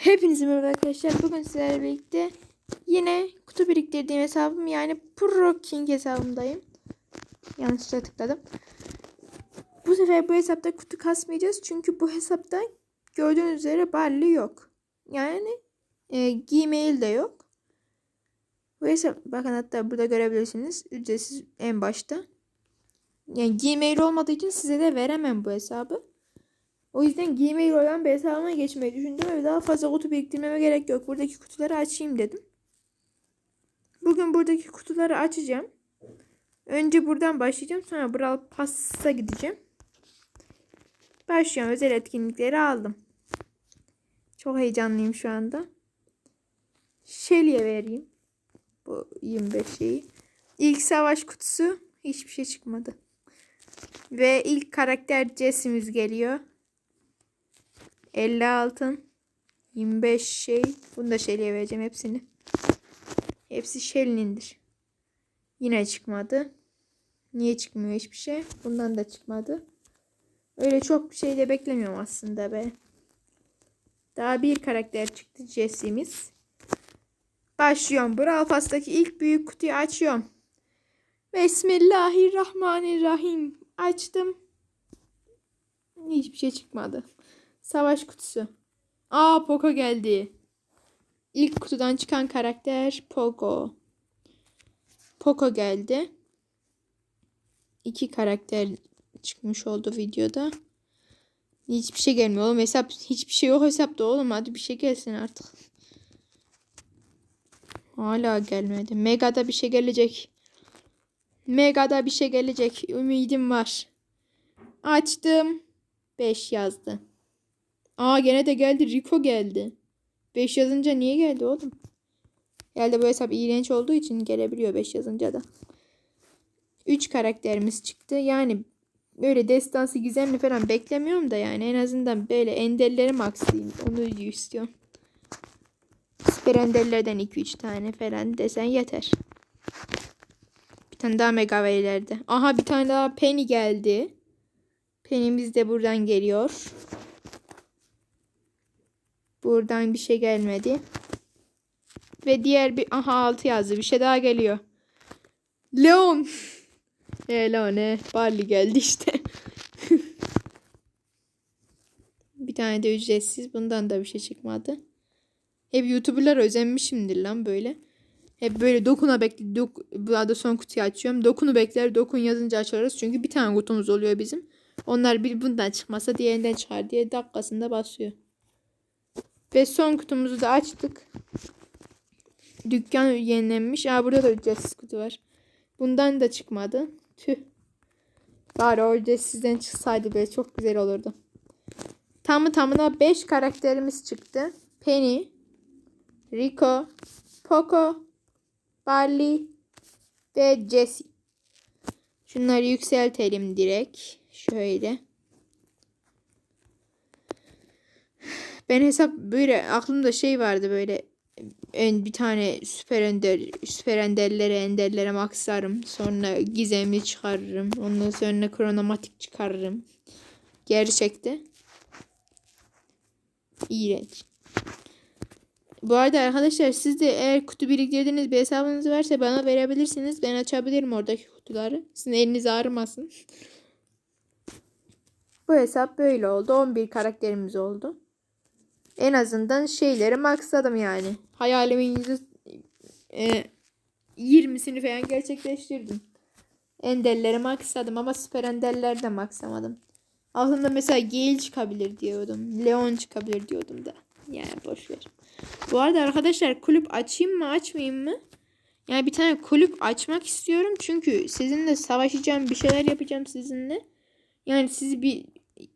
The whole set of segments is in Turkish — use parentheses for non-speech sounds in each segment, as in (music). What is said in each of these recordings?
Hepinize merhaba arkadaşlar. Bugün sizlerle birlikte yine kutu biriktirdiğim hesabım yani Pro King hesabımdayım. Yanlışlıkla tıkladım. Bu sefer bu hesapta kutu kasmayacağız. Çünkü bu hesapta gördüğünüz üzere Barley yok. Yani e, Gmail de yok. Bu hesap bakın hatta burada görebilirsiniz. Ücretsiz en başta. Yani Gmail olmadığı için size de veremem bu hesabı. O yüzden Gmail olan bir hesabıma geçmeyi düşündüm ve daha fazla kutu biriktirmeme gerek yok. Buradaki kutuları açayım dedim. Bugün buradaki kutuları açacağım. Önce buradan başlayacağım. Sonra Brawl Pass'a gideceğim. Başlıyorum. Özel etkinlikleri aldım. Çok heyecanlıyım şu anda. Shelly'e vereyim. Bu 25 şeyi. İlk savaş kutusu hiçbir şey çıkmadı. Ve ilk karakter Jesse'miz geliyor. 50 altın. 25 şey. Bunu da Shelly'e vereceğim hepsini. Hepsi Shelly'nindir. Yine çıkmadı. Niye çıkmıyor hiçbir şey? Bundan da çıkmadı. Öyle çok bir şey de beklemiyorum aslında be. Daha bir karakter çıktı Jesse'miz. Başlıyorum. Brawl Pass'taki ilk büyük kutuyu açıyorum. Bismillahirrahmanirrahim. Açtım. Hiçbir şey çıkmadı. Savaş kutusu. Aa Poco geldi. İlk kutudan çıkan karakter Poco. Poco geldi. İki karakter çıkmış oldu videoda. Hiçbir şey gelmiyor oğlum. Hesap hiçbir şey yok hesapta oğlum. Hadi bir şey gelsin artık. Hala gelmedi. Mega'da bir şey gelecek. Mega'da bir şey gelecek. Ümidim var. Açtım. 5 yazdı. Aa gene de geldi. Rico geldi. 5 yazınca niye geldi oğlum? Herhalde bu hesap iğrenç olduğu için gelebiliyor 5 yazınca da. 3 karakterimiz çıktı. Yani böyle destansı gizemli falan beklemiyorum da yani en azından böyle enderleri maxlayayım. Onu istiyorum. Süper enderlerden 2-3 tane falan desen yeter. Bir tane daha mega verilerde. Aha bir tane daha Penny geldi. Penny'miz de buradan geliyor. Buradan bir şey gelmedi. Ve diğer bir aha 6 yazdı. Bir şey daha geliyor. Leon. (laughs) e Leon e. Barley geldi işte. (laughs) bir tane de ücretsiz. Bundan da bir şey çıkmadı. Hep YouTuber'lar özenmişimdir lan böyle. Hep böyle dokuna bekle. Dok, bu arada son kutuyu açıyorum. Dokunu bekler. Dokun yazınca açarız. Çünkü bir tane kutumuz oluyor bizim. Onlar bir bundan çıkmasa diğerinden çıkar diye dakikasında basıyor. Ve son kutumuzu da açtık. Dükkan yenilenmiş. Aa burada da ücretsiz kutu var. Bundan da çıkmadı. Tüh. Bari o ücretsizden çıksaydı böyle çok güzel olurdu. Tamı tamına 5 karakterimiz çıktı. Penny, Rico, Poco, Barley ve Jessie. Şunları yükseltelim direkt. Şöyle. Ben hesap böyle aklımda şey vardı böyle en bir tane süper ender süper enderlere enderlere maksarım. Sonra gizemli çıkarırım. Ondan sonra kronomatik çıkarırım. Gerçekte. İğrenç. Bu arada arkadaşlar siz de eğer kutu biriktirdiğiniz bir hesabınız varsa bana verebilirsiniz. Ben açabilirim oradaki kutuları. Sizin eliniz ağrımasın. (laughs) Bu hesap böyle oldu. 11 karakterimiz oldu. En azından şeyleri maksadım yani. Hayalimin yüzü e, 20'sini falan gerçekleştirdim. Enderleri maksadım ama süper enderleri de maksamadım. Aklımda mesela Gale çıkabilir diyordum. Leon çıkabilir diyordum da. Yani boş ver. Bu arada arkadaşlar kulüp açayım mı açmayayım mı? Yani bir tane kulüp açmak istiyorum. Çünkü sizinle savaşacağım bir şeyler yapacağım sizinle. Yani siz bir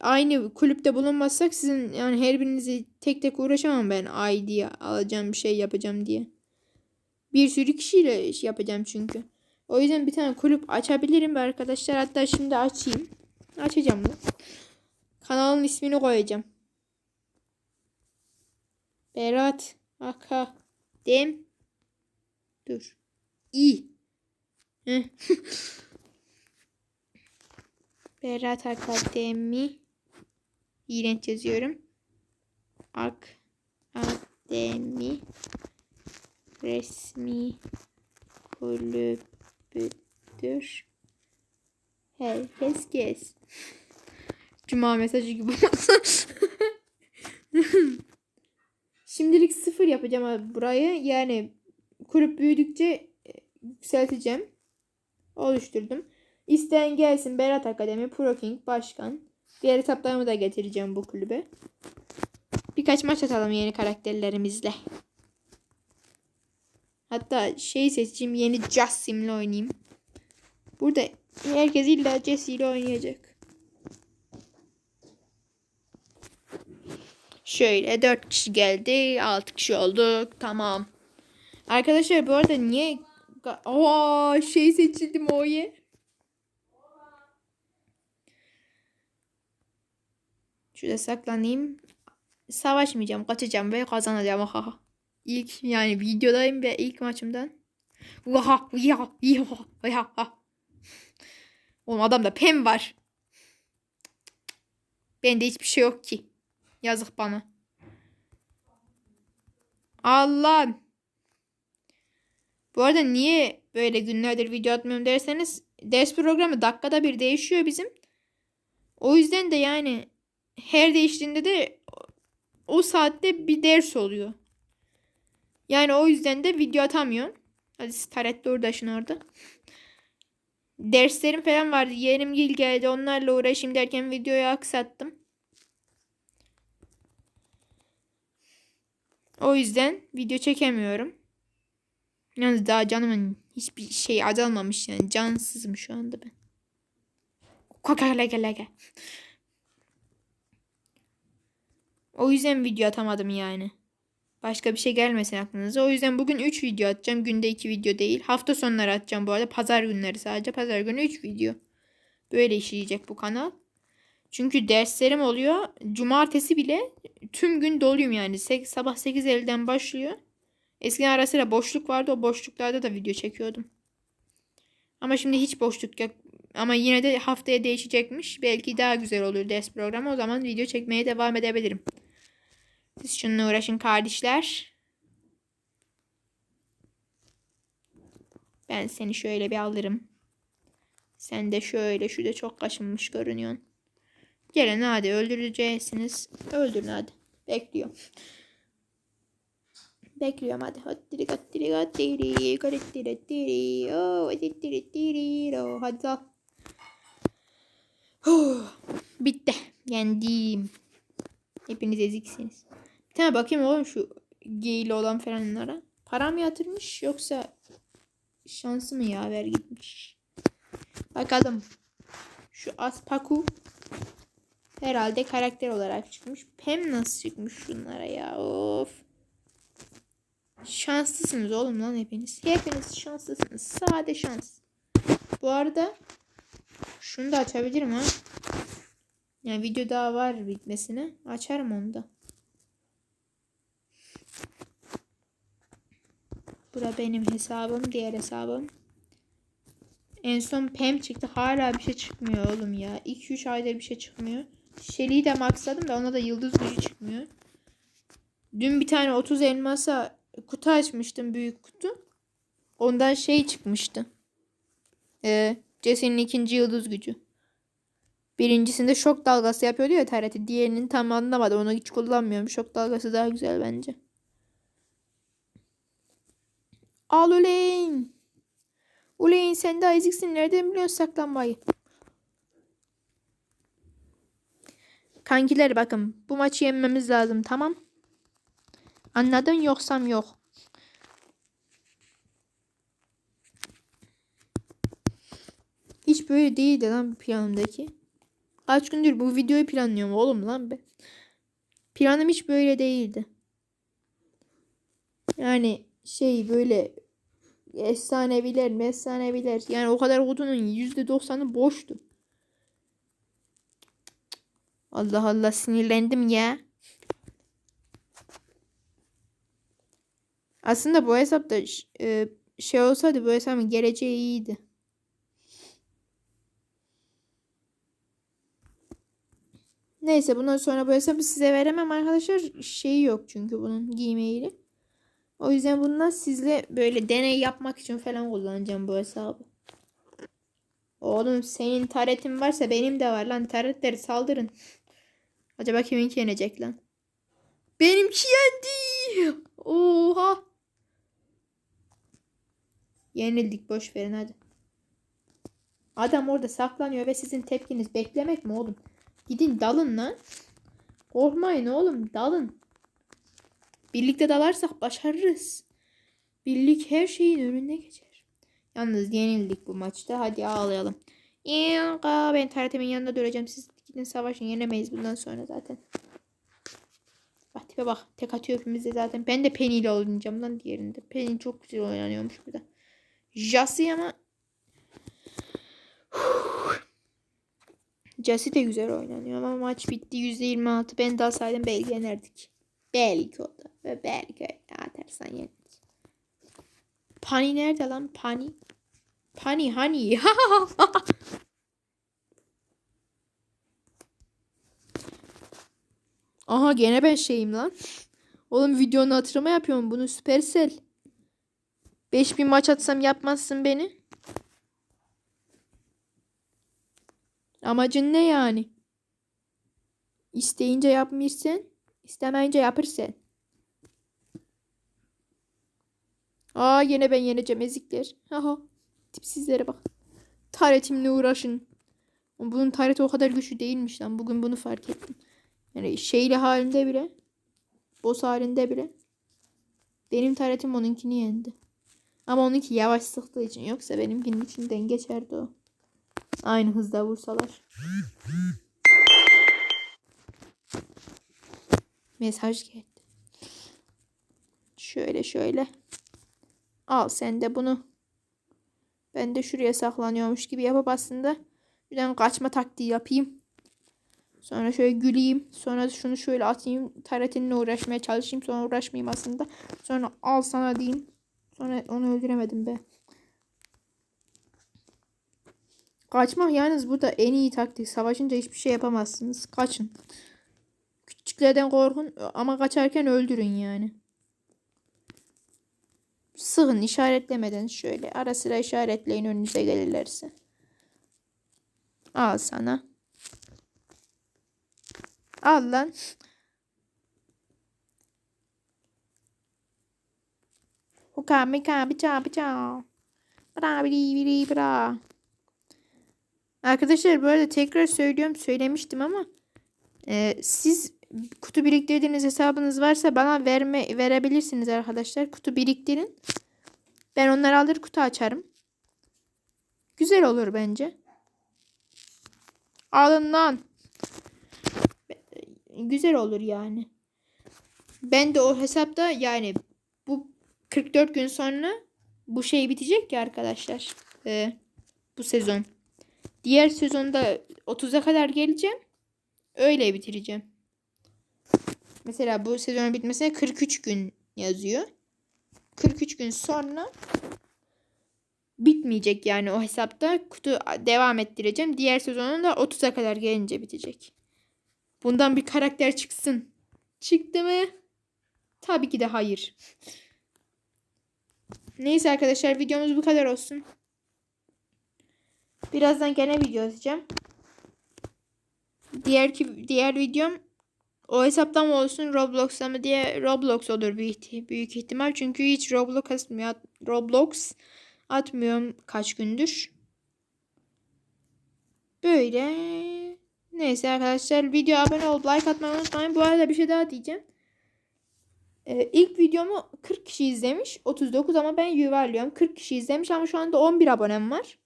aynı kulüpte bulunmazsak sizin yani her birinizi tek tek uğraşamam ben ay diye alacağım bir şey yapacağım diye. Bir sürü kişiyle iş yapacağım çünkü. O yüzden bir tane kulüp açabilirim arkadaşlar. Hatta şimdi açayım. Açacağım da. Kanalın ismini koyacağım. Berat Aka Dem Dur. İ. (laughs) Berat Akademi İğrenç yazıyorum. Ak Akademi resmi kulübüdür. Herkes gez. Cuma mesajı gibi. (laughs) Şimdilik sıfır yapacağım abi burayı. Yani kulüp büyüdükçe e, yükselteceğim. Oluşturdum. İsteyen gelsin Berat Akademi, Pro King, Başkan. Diğer hesaplarımı da getireceğim bu kulübe. Birkaç maç atalım yeni karakterlerimizle. Hatta şey seçeyim yeni Jassim'le oynayayım. Burada herkes illa Jesse ile oynayacak. Şöyle 4 kişi geldi. 6 kişi olduk. Tamam. Arkadaşlar bu arada niye Aa şey seçildim o Şurada saklanayım. Savaşmayacağım, kaçacağım ve kazanacağım. Ha. İlk yani videodayım ve ilk maçımdan. Vaha, ya, ya, ya. Oğlum adamda pem var. Bende hiçbir şey yok ki. Yazık bana. Allah. Bu arada niye böyle günlerdir video atmıyorum derseniz ders programı dakikada bir değişiyor bizim. O yüzden de yani her değiştiğinde de o saatte bir ders oluyor. Yani o yüzden de video atamıyorum. Hadi Starette uğraşın orada. Derslerim falan vardı. Yeğenim gil geldi. Onlarla uğraşayım derken videoyu aksattım. O yüzden video çekemiyorum. Yalnız daha canımın hiçbir şey azalmamış yani. Cansızım şu anda ben. Kakalege O yüzden video atamadım yani. Başka bir şey gelmesin aklınıza. O yüzden bugün 3 video atacağım. Günde 2 video değil. Hafta sonları atacağım bu arada. Pazar günleri sadece. Pazar günü 3 video. Böyle işleyecek bu kanal. Çünkü derslerim oluyor. Cumartesi bile tüm gün doluyum yani. Sabah 8.50'den başlıyor. Eskiden ara sıra boşluk vardı. O boşluklarda da video çekiyordum. Ama şimdi hiç boşluk yok. Ama yine de haftaya değişecekmiş. Belki daha güzel olur ders programı. O zaman video çekmeye devam edebilirim. Siz şununla uğraşın kardeşler. Ben seni şöyle bir alırım. Sen de şöyle. Şurada çok kaşınmış görünüyorsun. Gelin hadi öldüreceksiniz. Öldürün hadi. Bekliyorum. Bekliyorum hadi. Hattiri kattiri kattiri kattiri kattiri oh hattiri kattiri oh hadi al. Bitti. Yendim. Hepiniz eziksiniz. Tane bakayım oğlum şu geyli olan falanlara. Para mı yatırmış yoksa şansı mı yaver gitmiş. Bakalım. Şu Aspaku herhalde karakter olarak çıkmış. Pem nasıl çıkmış şunlara ya of. Şanslısınız oğlum lan hepiniz. Hepiniz şanslısınız. Sade şans. Bu arada şunu da açabilirim ha. Yani video daha var bitmesine. Açarım onu da. Bura benim hesabım. Diğer hesabım. En son Pem çıktı. Hala bir şey çıkmıyor oğlum ya. 2-3 aydır bir şey çıkmıyor. Shelly'i de maksadım da ona da yıldız gücü çıkmıyor. Dün bir tane 30 elmasa kutu açmıştım. Büyük kutu. Ondan şey çıkmıştı. Ee, Jesse'nin ikinci yıldız gücü. Birincisinde şok dalgası yapıyordu ya TRT. Diğerinin tam anlamadım. Onu hiç kullanmıyorum. Şok dalgası daha güzel bence. Al uleyn. Uleyn sen de eziksin. Nereden biliyorsun saklanmayı? Kankiler bakın. Bu maçı yenmemiz lazım tamam. Anladın yoksam yok. Hiç böyle değildi lan planımdaki. Kaç gündür bu videoyu planlıyorum oğlum lan be. Planım hiç böyle değildi. Yani şey böyle efsaneviler, efsaneviler. Yani o kadar odunun %90'ı boştu. Allah Allah sinirlendim ya. Aslında bu hesapta e, şey olsaydı bu hesabın geleceği iyiydi. Neyse bundan sonra bu hesabı size veremem arkadaşlar. Şeyi yok çünkü bunun giymeyle. O yüzden bundan sizle böyle deney yapmak için falan kullanacağım bu hesabı. Oğlum senin taretin varsa benim de var lan. Taretleri saldırın. Acaba kiminki yenecek lan? Benimki yendi. Oha. Yenildik boş verin hadi. Adam orada saklanıyor ve sizin tepkiniz beklemek mi oğlum? Gidin dalın lan. Korkmayın oğlum dalın. Birlikte dalarsak başarırız. Birlik her şeyin önüne geçer. Yalnız yenildik bu maçta. Hadi ağlayalım. Yinka ben Taretimin yanında duracağım. Siz gidin savaşın. Yenemeyiz bundan sonra zaten. Bak tipe bak. Tek atıyor hepimize zaten. Ben de Penny ile oynayacağım lan diğerinde. Penny çok güzel oynanıyormuş burada. Jasi ama Jasi de güzel oynanıyor ama maç bitti %26. Ben daha saydım belki yenerdik. Belki o da. Ve belki öyle atarsan yeneriz. Pani nerede lan? Pani. Pani hani. (laughs) Aha gene ben şeyim lan. Oğlum videonun hatırlama yapıyorum bunu Supercell. 5000 maç atsam yapmazsın beni. Amacın ne yani? İsteyince yapmışsın. İstemeyince yapırsın. Aa yine ben yeneceğim ezikler. Aha. Tipsizlere bak. Taretimle uğraşın. Bunun tareti o kadar güçlü değilmiş lan. Bugün bunu fark ettim. Yani şeyli halinde bile. Boss halinde bile. Benim taretim onunkini yendi. Ama onunki yavaş sıktığı için. Yoksa benimkinin içinden geçerdi o. Aynı hızda vursalar. Mesaj geldi. Şöyle şöyle. Al sen de bunu. Ben de şuraya saklanıyormuş gibi yapıp aslında birden kaçma taktiği yapayım. Sonra şöyle güleyim. Sonra şunu şöyle atayım. Taretinle uğraşmaya çalışayım. Sonra uğraşmayayım aslında. Sonra al sana diyeyim. Sonra onu öldüremedim be. Kaçmak yalnız burada en iyi taktik. Savaşınca hiçbir şey yapamazsınız. Kaçın. Küçüklerden korkun ama kaçarken öldürün yani. Sığın işaretlemeden şöyle ara sıra işaretleyin önünüze gelirlerse. Al sana. Al lan. Huka mika bica bica. Bra biri biri bra. Arkadaşlar bu arada tekrar söylüyorum söylemiştim ama e, siz kutu biriktirdiğiniz hesabınız varsa bana verme verebilirsiniz arkadaşlar. Kutu biriktirin. Ben onları alır kutu açarım. Güzel olur bence. Alın lan. Güzel olur yani. Ben de o hesapta yani bu 44 gün sonra bu şey bitecek ya arkadaşlar. Ee, bu sezon. Diğer sezonda 30'a kadar geleceğim. Öyle bitireceğim. Mesela bu sezonun bitmesine 43 gün yazıyor. 43 gün sonra bitmeyecek yani o hesapta. Kutu devam ettireceğim. Diğer sezonun da 30'a kadar gelince bitecek. Bundan bir karakter çıksın. Çıktı mı? Tabii ki de hayır. Neyse arkadaşlar videomuz bu kadar olsun. Birazdan gene video atacağım. Diğer ki diğer videom o hesaptan mı olsun Roblox'ta mı diye Roblox olur büyük, ihtimal. Çünkü hiç Roblox atmıyor, Roblox atmıyorum kaç gündür. Böyle. Neyse arkadaşlar video abone olup like atmayı unutmayın. Bu arada bir şey daha diyeceğim. Ee, ilk videomu 40 kişi izlemiş. 39 ama ben yuvarlıyorum. 40 kişi izlemiş ama şu anda 11 abonem var.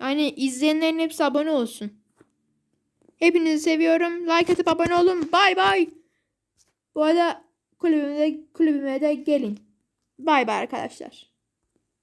Yani izleyenlerin hepsi abone olsun. Hepinizi seviyorum. Like atıp abone olun. Bay bay. Bu arada kulübüme de, kulübüme de gelin. Bay bay arkadaşlar.